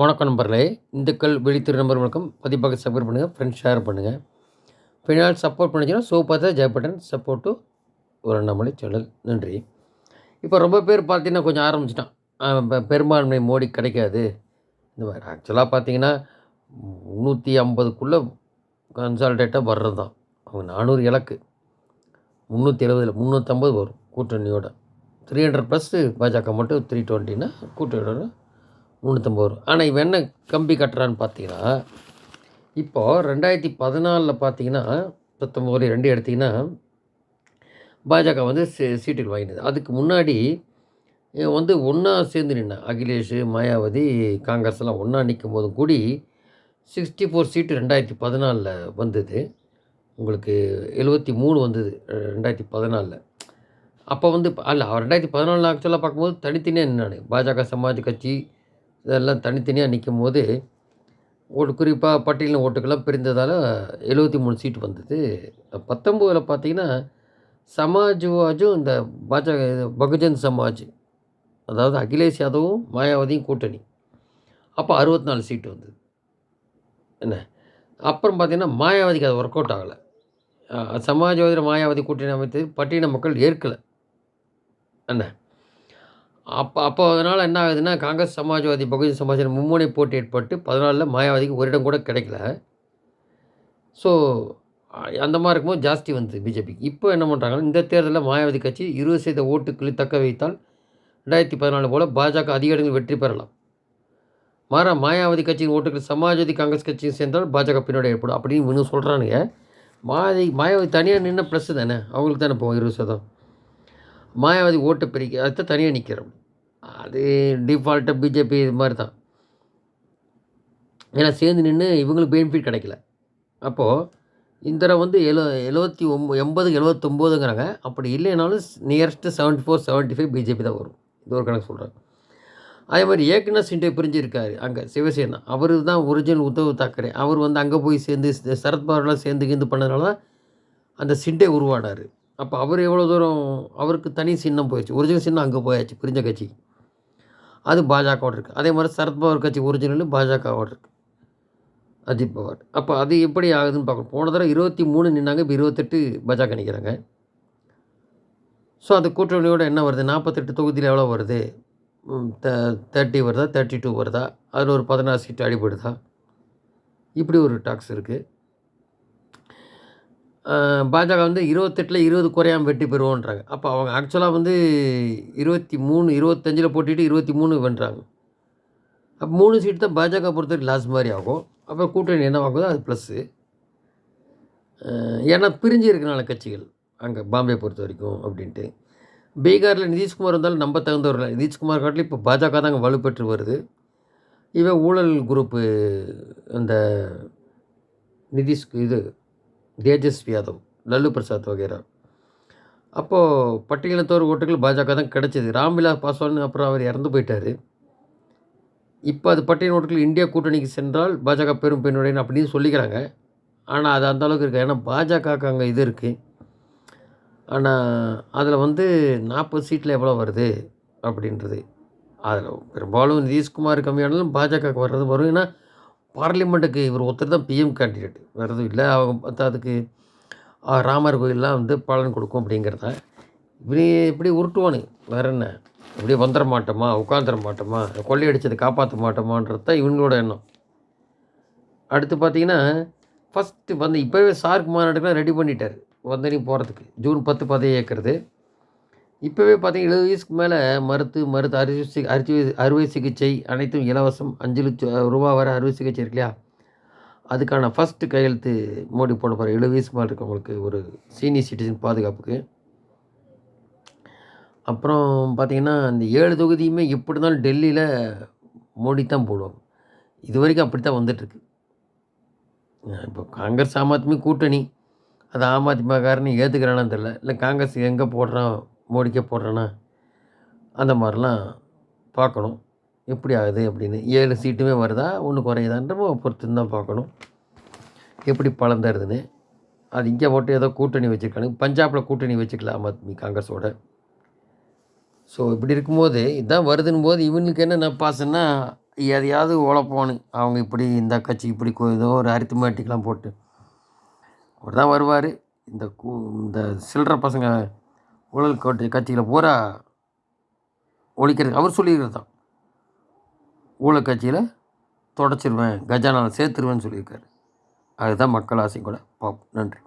வணக்கம் நண்பர்களே. இந்துக்கள் விழித்திரு நம்பர் வணக்கம். பதிப்பாக சப்போர்ட் பண்ணுங்கள் ஃப்ரெண்ட்ஸ் ஷேர் பண்ணுங்கள் ஃபினால் சப்போர்ட் பண்ணிச்சுன்னா ஸோ பார்த்தா ஜெய பட்டன் ஒரு அண்ணாமலை சேனல் நன்றி. இப்போ ரொம்ப பேர் பார்த்தீங்கன்னா கொஞ்சம் ஆரம்பிச்சிட்டான். இப்போ பெரும்பான்மை மோடி கிடைக்காது. இந்த மாதிரி ஆக்சுவலாக பார்த்தீங்கன்னா முந்நூற்றி ஐம்பதுக்குள்ளே கன்சால்டேட்டாக வர்றது தான் அவங்க நானூறு இலக்கு. முந்நூற்றி எழுபதில் முந்நூற்றம்பது வரும் கூட்டணியோட. த்ரீ ஹண்ட்ரட் ப்ளஸ்ஸு பாஜக மட்டும் த்ரீ டுவெண்ட்டின்னா கூட்டணியோட முந்நூற்றம்பது ரூபா. ஆனால் இவன் என்ன கம்பி கட்டுறான்னு பார்த்தீங்கன்னா இப்போது ரெண்டாயிரத்தி பதினாலில் பார்த்தீங்கன்னா பத்தொம்பது ரெண்டு எடுத்திங்கன்னா பாஜக வந்து சீ சீட்டுகள் வாங்கினது. அதுக்கு முன்னாடி வந்து ஒன்றா சேர்ந்து நின்ன. அகிலேஷ் மாயாவதி காங்கிரஸ் எல்லாம் ஒன்றா நிற்கும் போதும் கூடி சிக்ஸ்டி ஃபோர் சீட்டு ரெண்டாயிரத்தி பதினாலில் வந்தது. உங்களுக்கு எழுபத்தி மூணு வந்தது ரெண்டாயிரத்தி பதினாலில். அப்போ வந்து அல்ல ரெண்டாயிரத்தி பதினாலில் ஆக்சுவலாக பார்க்கும்போது தனித்தனியாக நின்னானு. பாஜக சமாஜ் கட்சி இதெல்லாம் தனித்தனியாக நிற்கும் போது ஒரு குறிப்பாக பட்டியலின் ஓட்டுக்கெல்லாம் பிரிந்ததால் எழுபத்தி மூணு சீட்டு வந்தது. பத்தொம்போதில் பார்த்தீங்கன்னா சமாஜ்வாஜும் இந்த பாஜக பகுஜன் சமாஜ் அதாவது அகிலேஷ் யாதவும் மாயாவதியும் கூட்டணி. அப்போ அறுபத்தி நாலு சீட்டு வந்தது. என்ன? அப்புறம் பார்த்தீங்கன்னா மாயாவதிக்கு அது ஒர்க் அவுட் ஆகலை. சமாஜ்வாதியில் மாயாவதி கூட்டணி அமைத்தது பட்டியலின மக்கள் ஏற்கலை. என்ன? அப்போ அப்போ அதனால் என்ன ஆகுதுன்னா காங்கிரஸ் சமாஜ்வாதி பகுஜன் சமாஜ் மும்முனை போட்டி ஏற்பட்டு பதினாலில் மாயாவதிக்கு ஒரு இடம் கூட கிடைக்கல. ஸோ அந்த மாதிரி இருக்கும்போது ஜாஸ்தி வந்தது பிஜேபிக்கு இப்போ என்ன பண்ணுறாங்கன்னா இந்த தேர்தலில் மாயாவதி கட்சி இருபது சதவீத ஓட்டுக்களை தக்க வைத்தால் ரெண்டாயிரத்தி பதினாலு போல் பாஜக அதிக இடங்களில் வெற்றி பெறலாம். மாறா மாயாவதி கட்சியின் ஓட்டுகள் சமாஜ்வாதி காங்கிரஸ் கட்சியும் சேர்ந்தால் பாஜக பின்னாடி ஏற்படும். அப்படின்னு இன்னும் சொல்கிறானுங்க மாயாவதி மாயாவதி தனியாக நின்று ப்ளஸ் தானே? அவங்களுக்கு தானே போகும் இருபது சதம் மாயாவதி ஓட்டு பிரிக்க அடுத்து தனியாக நிற்கிறோம் அது டிஃபால்ட்டாக பிஜேபி இது மாதிரி தான் ஏன்னா சேர்ந்து நின்று இவங்களுக்கு பெனிஃபிட் கிடைக்கல. அப்போது இந்த தடவை வந்து எழு எழுபத்தி ஒம்பது எண்பது எழுபத்தொம்போதுங்கிறாங்க அப்படி இல்லைனாலும் nearest seventy four seventy five BJP தான் வரும். இது ஒரு கணக்கு சொல்கிறாங்க அதே மாதிரி ஏக்நாத் சிண்டே பிரிஞ்சிருக்காரு அங்கே சிவசேனா. அவர் தான் ஒரிஜினல் உத்தவ் தாக்கரே. அவர் வந்து அங்கே போய் சேர்ந்து ச- சேர்ந்து கீந்து பண்ணதுனால தான் அந்த சிண்டே உருவானார். அப்போ அவர் எவ்வளோ தூரம் அவருக்கு தனி சின்னம் போயிடுச்சு. ஒரிஜினல் சின்னம் அங்கே போயாச்சு பிரிஞ்ச கட்சி அது பாஜகவோட இருக்குது அதே மாதிரி சரத்பவர் கட்சி ஒரிஜினல் பாஜகவோட இருக்குது அஜித் பவார். அப்போ அது எப்படி ஆகுதுன்னு பார்க்கணும். போன தடவை இருபத்தி மூணு நின்னாங்க இப்போ இருபத்தெட்டு பாஜக நிற்கிறாங்க ஸோ அந்த கூட்டணியோட என்ன வருது? நாற்பத்தெட்டு தொகுதியில் எவ்வளோ வருது? தேர்ட்டி வருதா? தேர்ட்டி டூ வருதா? அதில் ஒரு பதினாறு சீட்டு அடிபடுதா? இப்படி ஒரு டாக்ஸ் இருக்குது பாஜக வந்து இருபத்தெட்டில் இருபது குறையாம வெற்றி பெறுவோன்றாங்க. அப்போ அவங்க ஆக்சுவலாக வந்து இருபத்தி மூணு இருபத்தஞ்சில் போட்டிட்டு இருபத்தி மூணு வென்றாங்க. அப்போ மூணு சீட் தான் பாஜக பொறுத்தவரைக்கும் லாஸ் மாதிரி ஆகும். அப்போ கூட்டணி என்ன ஆகுதோ அது ப்ளஸ்ஸு ஏன்னா பிரிஞ்சு இருக்கனால கட்சிகள் அங்கே பாம்பே பொறுத்த வரைக்கும் அப்படின்ட்டு. பீகாரில் நிதிஷ்குமார் இருந்தாலும் நம்ம தகுந்தவர் இல்லை. நிதிஷ்குமார் காட்டிலும் இப்போ பாஜக தான் அங்கே வலுப்பெற்று வருது. இவன் ஊழல் குரூப்பு அந்த நிதிஷ் இது தேஜஸ்வி யாதவ் லல்லு பிரசாத் வகைரா. அப்போது பட்டியலத்தோர் ஓட்டுகள் பாஜக தான் கிடச்சிது. ராம்விலாஸ் பாஸ்வான் அப்புறம் அவர் இறந்து போயிட்டார். இப்போ அது பட்டியல் ஓட்டுகள் இந்தியா கூட்டணிக்கு சென்றால் பாஜக பெரும் பெண்ணுடையன் அப்படின்னு சொல்லிக்கிறாங்க. ஆனால் அது அந்த அளவுக்கு இருக்குது. ஏன்னா பாஜகவுக்கு அங்கே இது இருக்குது ஆனால் அதில் வந்து நாற்பது சீட்டில் எவ்வளோ வருது அப்படின்றது. அதில் பெரும்பாலும் நிதிஷ்குமார் கம்மியானாலும் பாஜகவுக்கு வர்றது வரும். ஏன்னா பார்லிமெண்ட்டுக்கு இவர் ஒருத்தர் தான் பிஎம் கேண்டிடேட் வேறு எதுவும் இல்லை. அவங்க பார்த்தா அதுக்கு ராமர் கோயிலெலாம் வந்து பலன் கொடுக்கும் அப்படிங்கிறத. இப்படி இப்படி உருட்டுவானு. வேற என்ன? இப்படியே வந்துட மாட்டோமா? உட்காந்துட மாட்டோமா? கொள்ளையடிச்சதை காப்பாற்ற மாட்டோமான்றது தான் இவங்களோட எண்ணம். அடுத்து பார்த்தீங்கன்னா ஃபஸ்ட்டு வந்து இப்போவே சார்க் மாநாட்டுக்குலாம் ரெடி பண்ணிட்டார். வந்தனி போகிறதுக்கு ஜூன் பத்து பதவி ஏற்கிறது இப்போவே பார்த்தீங்கன்னா எழுபது வயசுக்கு மேலே மருத்து மருத்து அறுவை அறுவை அறுவை சிகிச்சை அனைத்தும் இலவசம். அஞ்சு லட்சம் ரூபா வர அறுவை சிகிச்சை இருக்கு இல்லையா? அதுக்கான ஃபஸ்ட்டு கையெழுத்து மோடி போட போகிற எழுபது வயசுக்கு மேலே இருக்கவங்களுக்கு ஒரு சீனியர் சிட்டிசன் பாதுகாப்புக்கு. அப்புறம் பார்த்தீங்கன்னா இந்த ஏழு தொகுதியுமே எப்படி இருந்தாலும் டெல்லியில் மோடி தான் போடுவாங்க. இது வரைக்கும் அப்படி தான் வந்துட்டுருக்கு இப்போ காங்கிரஸ் ஆம் ஆத்மி கூட்டணி. அது ஆம் ஆத்மிக்காரனு ஏற்றுக்கிறானான்னு தெரில இல்லை காங்கிரஸ் எங்கே போடுறான்? மோடிக்கே போடுறேன்னா அந்த மாதிரிலாம் பார்க்கணும். எப்படி ஆகுது அப்படின்னு. ஏழு சீட்டுமே வருதா? ஒன்று குறையுதான்றப்போ பொறுத்து தான் பார்க்கணும். எப்படி பலன் தருதுன்னு அது இங்கே போட்டு ஏதோ கூட்டணி வச்சுருக்கானுங்க. பஞ்சாபில் கூட்டணி வச்சுக்கலாம் ஆம் ஆத்மி காங்கிரஸோட. ஸோ இப்படி இருக்கும்போது இதான் வருதுன்னு போது இவனுக்கு என்ன நப்பாசுன்னா எதையாவது உழப்போன்னு அவங்க இப்படி இந்த கட்சி இப்படி ஏதோ ஒரு அரித்தமேட்டிக்லாம் போட்டு. அவர் தான் வருவார். இந்த கூ இந்த சில்லற பசங்க ஊழல் கோட்டை கட்சியில் பூரா ஒழிக்கிறது அவர் சொல்லியிருக்கிறது தான். ஊழல் கட்சியில் தொடச்சிருவேன் கஜானாவில் சேர்த்துருவேன்னு சொல்லியிருக்காரு. அதுதான் மக்கள் ஆசை கூட. பார்ப்போம் நன்றி.